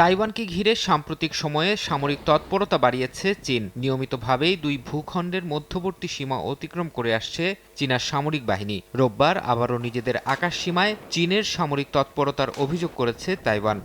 তাইওয়ানকে ঘিরে সাম্প্রতিক সময়ে সামরিক তৎপরতা বাড়িয়েছে চীন। নিয়মিতভাবেই দুই ভূখণ্ডের মধ্যবর্তী সীমা অতিক্রম করে আসছে চীনার সামরিক বাহিনী। রোববার আবারও নিজেদের আকাশ সীমায় চীনের সামরিক তৎপরতার অভিযোগ করেছে তাইওয়ান।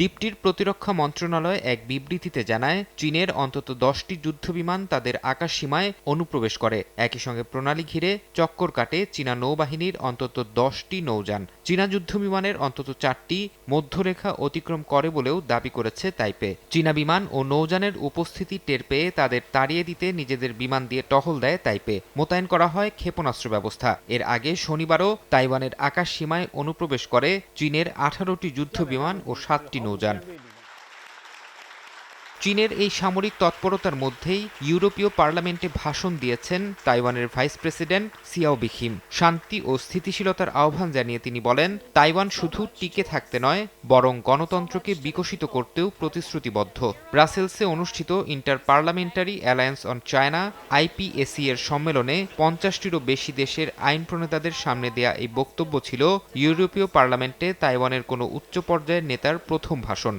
দ্বীপটির প্রতিরক্ষা মন্ত্রণালয় এক বিবৃতিতে জানায়, চীনের অন্তত দশটি যুদ্ধবিমান তাদের আকাশ সীমায় অনুপ্রবেশ করে। একই সঙ্গে প্রণালী ঘিরে চক্কর কাটে চীনা নৌবাহিনীর অন্তত দশটি নৌযান। চীনা যুদ্ধবিমানের অন্তত চারটি মধ্যরেখা অতিক্রম করে বলেও দাবি করেছে তাইপে। চীনা বিমান ও নৌযানের উপস্থিতি টের পেয়ে তাদের তাড়িয়ে দিতে নিজেদের বিমান দিয়ে টহল দেয় তাইপে। মোতায়েন করা হয় ক্ষেপণাস্ত্র ব্যবস্থা। এর আগে শনিবারও তাইওয়ানের আকাশ সীমায় অনুপ্রবেশ করে চীনের আঠারোটি যুদ্ধবিমান ও সাতটি নৌযান চীনের এই সামরিক তৎপরতার মধ্যেই ইউরোপীয় পার্লামেন্টে ভাষণ দিয়েছেন তাইওয়ানের ভাইস প্রেসিডেন্ট সিয়াও বিখিম। শান্তি ও স্থিতিশীলতার আহ্বান জানিয়ে তিনি বলেন, তাইওয়ান শুধু টিকে থাকতে নয়, বরং গণতন্ত্রকে বিকশিত করতেও প্রতিশ্রুতিবদ্ধ। ব্রাসেলসে অনুষ্ঠিত inter parliamentary alliance on China IPAC এর সম্মেলনে পঞ্চাশটিরও বেশি দেশের আইন প্রণেতাদের সামনে দেয়া এই বক্তব্য ছিল ইউরোপীয় পার্লামেন্টে তাইওয়ানের কোনো উচ্চ পর্যায়ের নেতার প্রথম ভাষণ।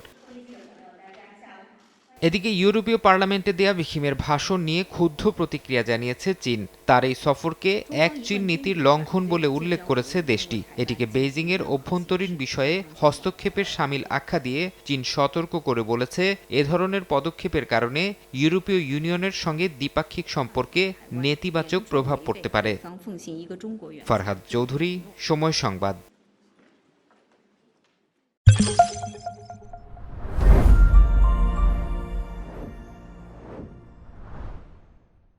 এদিকে ইউরোপীয় পার্লামেন্টে দেয়া মিখিমের ভাষণ নিয়ে ক্ষুব্ধ প্রতিক্রিয়া জানিয়েছে চীন। তার এই সফরকে এক চীন নীতির লঙ্ঘন বলে উল্লেখ করেছে দেশটি। এটিকে বেইজিংয়ের অভ্যন্তরীণ বিষয়ে হস্তক্ষেপের সামিল আখ্যা দিয়ে চীন সতর্ক করে বলেছে, এ ধরনের পদক্ষেপের কারণে ইউরোপীয় ইউনিয়নের সঙ্গে দ্বিপাক্ষিক সম্পর্কে নেতিবাচক প্রভাব পড়তে পারে। ফারহাদ চৌধুরী, সময় সংবাদ।